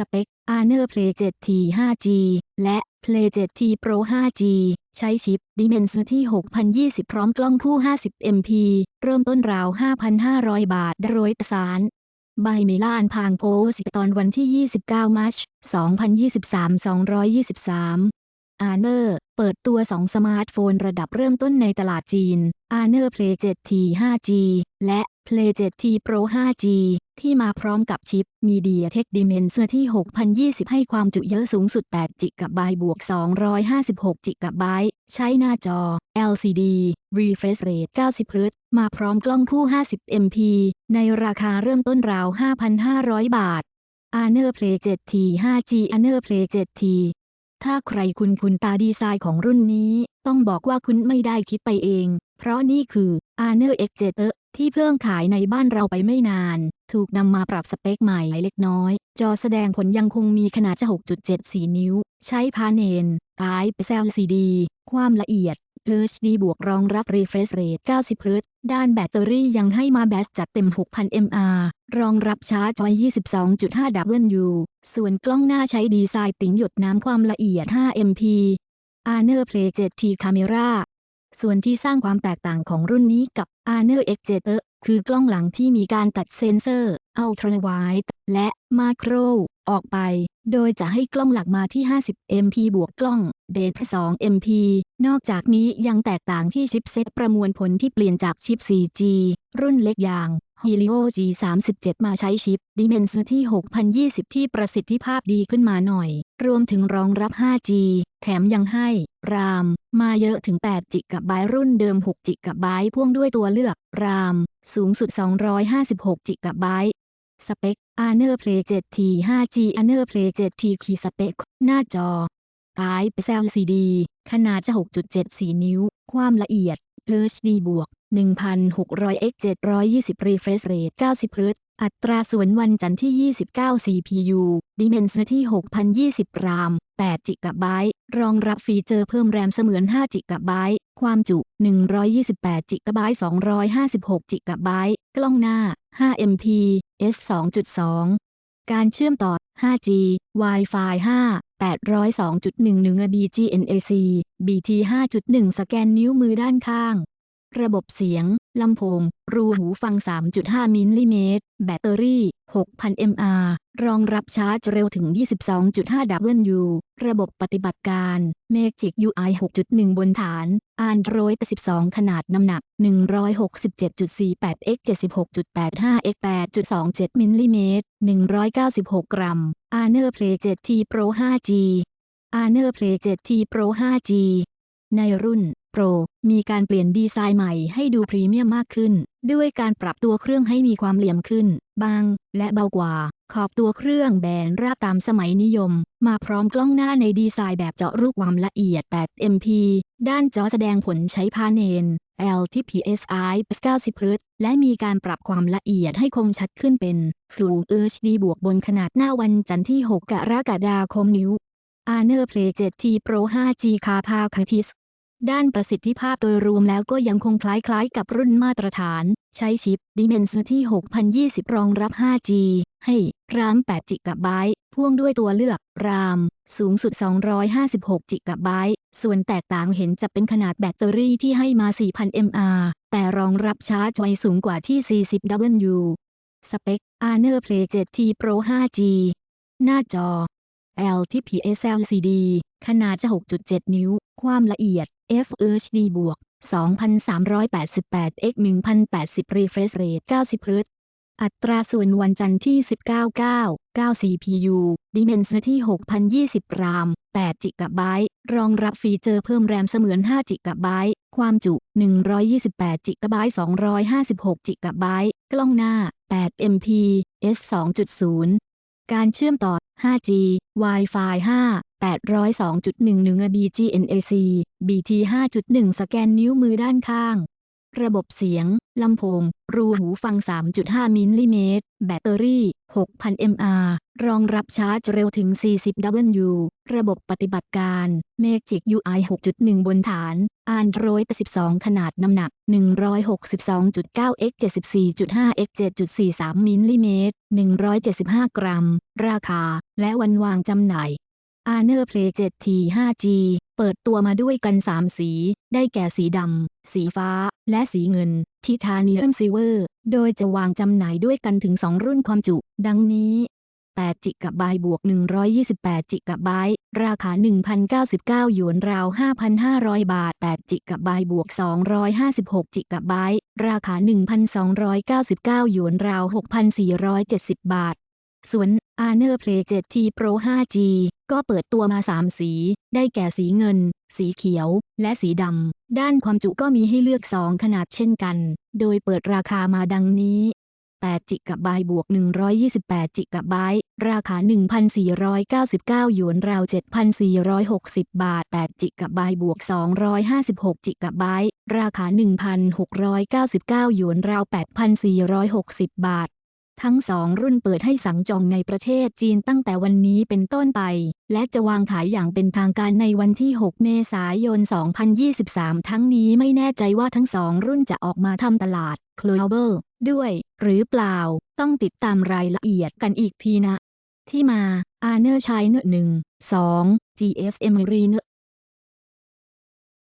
สเปค Honor Play 7T 5G และ Play 7T Pro 5G ใช้ชิป Dimensity 6020 พร้อมกล้องคู่ 50 MP เริ่มต้นราว 5,500 บาทโดยสารใบเมลานพางโพสต์ตอนวันที่ 29มัช2023 223อาเนอร์เปิดตัว 2 สมาร์ทโฟนระดับเริ่มต้นในตลาดจีน a n e r Play 7T 5G และ Play 7T Pro 5G ที่มาพร้อมกับชิป MediaTek Dimensity ที่ 6020 ให้ความจุเยอะสูงสุด8 g b บวก 256 g b ใช้หน้าจอ LCD Refresh Rate 90 Hz มาพร้อมกล้องคู่ 50 MP ในราคาเริ่มต้นราว 5,500 บาท a n e r Play 7T 5G a n e r Play 7T ถ้าใครคุณคุณตาดีไซน์ของรุ่นนี้ ต้องบอกว่าคุณไม่ได้คิดไปเอง เพราะนี่คือ a r n e r X 7 ที่เพิ่งขายในบ้านเราไปไม่นาน ถูกนำมาปรับสเปคใหม่เล็กน้อย จอแสดงผลยังคงมีขนาด 6.74 นิ้ว ใช้พาเนน IPS LCD ความละเอียด HD บวกรองรับ Refresh Rate 90 Hz ด้านแบตเตอรี่ยังให้มาแบตจัดเต็ม 6,000 mAh รองรับชาร์จไว้ 22.5 W ส่วนกล้องหน้าใช้ดีไซน์ติ่งหยดน้ำความละเอียด 5 MP Honor Play 7T Camera ส่วนที่สร้างความแตกต่างของรุ่นนี้กับ a r n o r X 7คือกล้องหลังที่มีการตัดเซนเซอร์ Ultra Wide และ Macro ออกไป โดยจะให้กล้องหลักมาที่ 50 MP บวกกล้องเดท2 MP นอกจากนี้ยังแตกต่างที่ชิปเซตประมวลผลที่เปลี่ยนจากชิป 4G รุ่นเล็กอย่าง Helio G37 มาใช้ชิป Dimensity 6020 ที่ประสิทธิภาพดีขึ้นมาหน่อย รวมถึงรองรับ 5G แถมยังให้ RAM มาเยอะถึง8 g b รุ่นเดิม6 g b พ่วงด้วยตัวเลือก RAM สูงสุด 256 g b สเปค Honor Play 7T 5G Honor Play 7T คีสเปค หน้าจอ IPS LCD ขนาดจะ 6.74 นิ้ว ความละเอียด HD บวก 1600 x 720 refresh rate 90 Hz อัตราส่วนวันจันทร์ที่ 29 CPU Dimensity 6020 RAM 8 g b รองรับฟีเจอร์เพิ่มแรมเสมือน5 g b ความจุ 128 g b 256 g b กล้องหน้า 5 MP f 2.2 การเชื่อมต่อ 5G Wi-Fi 5 802.11 BGNAC BT 5.1 สแกนนิ้วมือด้านข้าง ระบบเสียง ลำโพง รูหูฟัง 3.5 มิลลิเมตร แบตเตอรี่ 6,000 mAh รองรับชาร์จเร็วถึง 22.5 W ระบบปฏิบัติการ Magic UI 6.1 บนฐาน Android 12 ขนาดน้ำหนัก 167.48 x 76.85 x 8.27มิลลิเมตร 196 กรัม Honor Play 7T Pro 5G Honor Play 7T Pro 5G ในรุ่น Pro มีการเปลี่ยนดีไซน์ใหม่ให้ดูพรีเมียมมากขึ้น ด้วยการปรับตัวเครื่องให้มีความเหลี่ยมขึ้น บาง และเบากว่า ขอบตัวเครื่องแบนราบตามสมัยนิยม มาพร้อมกล้องหน้าในดีไซน์แบบเจาะรูความละเอียด 8 MP ด้านจอแสดงผลใช้พาเนน LTPSI 90 Hz และมีการปรับความละเอียดให้คมชัดขึ้นเป็น Full HD บวกบนขนาดหน้าวันจันทร์ที่ 6 กรกฎาคมนิ้ว Honor Play 7T Pro 5G คาพาคัติส ด้านประสิทธิภาพโดยรวมแล้วก็ยังคงคล้ายๆ กับรุ่นมาตรฐาน ใช้ชิป Dimensity 6020 รองรับ 5G ให้ RAM 8 g b พ่วงด้วยตัวเลือก RAM สูงสุด 256 g b ส่วนแตกต่างเห็นจะเป็นขนาดแบตเตอรี่ที่ให้มา 4,000 mAh แต่รองรับชาร์จไวสูงกว่าที่ 40 W สเปค Honor Play 7T Pro 5G หน้าจอ LTPS LCD ขนาดจะ 6.7 นิ้ว ความละเอียด FHD บวก2388 x 1080 refresh rate 90 Hz อัตราส่วนวันจันทร์ที่ 19 9 9 CPU Dimensity 6020 RAM 8 g b รองรับฟีเจอร์เพิ่มแรมเสมือน5 g b ความจุ 128 g b 256 g b กล้องหน้า 8 MP f 2.0 การเชื่อมต่อ 5G Wi-Fi 5 802.11 BGNAC BT 5.1 สแกนนิ้วมือด้านข้าง ระบบเสียง ลำโพง รูหูฟัง 3.5 มิลลิเมตร แบตเตอรี่ 6,000 mAh รองรับชาร์จเร็วถึง 40 W ระบบปฏิบัติการ Magic UI 6.1 บนฐาน Android 12 ขนาดน้ำหนัก 162.9 x 74.5 x 7.43 มิลลิเมตร 175 กรัม ราคา และวันวางจำหน่าย a r n e r Play 7T 5G เปิดตัวมาด้วยกัน 3 สี ได้แก่สีดำ สีฟ้า และสีเงิน ทิทาเนียมซิเวอร์ โดยจะวางจำหน่ายด้วยกันถึง 2 รุ่นความจุ ดังนี้ 8 จิกะไบต์บวก 128 จิกะไบต์ ราคา 1,099 หยวนราว 5,500 บาท 8 จิกะไบต์บวก 256 จิกะไบต์ ราคา 1,299 หยวนราว 6,470 บาทส่วน a r n e r Play 7T Pro 5G ก็เปิดตัวมา3สี ได้แก่สีเงิน สีเขียว และสีดำ ด้านความจุก็มีให้เลือก2ขนาดเช่นกัน โดยเปิดราคามาดังนี้8จิกะไบต์บวก 128 จิกะไบต์ราคา 1,499 หยวนราว 7,460 บาท 8 จิกะไบต์บวก 256 จิกะไบต์ราคา 1,699 หยวนราว 8,460 บาท ทั้งสองรุ่นเปิดให้สั่งจองในประเทศจีนตั้งแต่วันนี้เป็นต้นไป และจะวางขายอย่างเป็นทางการในวันที่ 6 เมษายน 2023 ทั้งนี้ไม่แน่ใจว่าทั้งสองรุ่นจะออกมาทำตลาด global ด้วย หรือเปล่า ต้องติดตามรายละเอียดกันอีกทีนะ ที่มา a r n e r China 1 2 GSM Marine